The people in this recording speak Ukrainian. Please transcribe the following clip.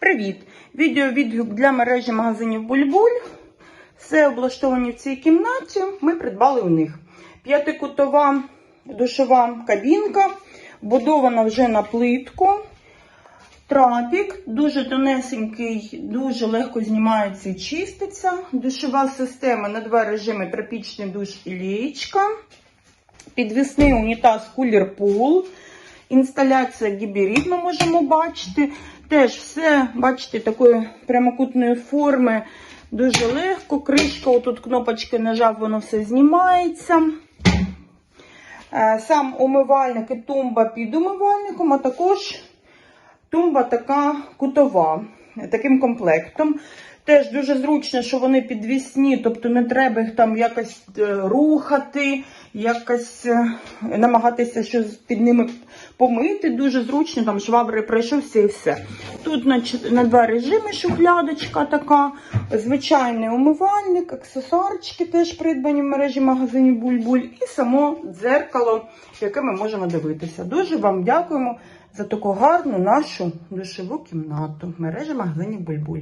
Привіт! Відео відгук для мережі магазинів Бульбуль. Все облаштовані в цій кімнаті. Ми придбали у них. П'ятикутова душова кабінка, будована вже на плитку. Трапік, дуже тонесенький, дуже легко знімається і чиститься. Душова система на два режими тропічний душ і лієчка. Підвісний унітаз Cooler Pool. Інсталяція гіберід ми можемо бачити. Теж все, бачите, такої прямокутної форми. Дуже легко. Кришка, отут кнопочки нажав, воно все знімається. Е, Сам умивальник і тумба під умивальником, а також тумба така кутова, таким комплектом. Теж дуже зручно, що вони підвісні, тобто не треба їх там якось е, рухати, якось е, намагатися щось під ними помити. Дуже зручно, там швабри пройшовся і все. Тут на, два режими шухлядочка така, звичайний умивальник, аксесуарчики теж придбані в мережі магазинів Бульбуль, і само дзеркало, яке ми можемо дивитися. Дуже вам дякуємо за таку гарну нашу душову кімнату в мережі магазинів Бульбуль.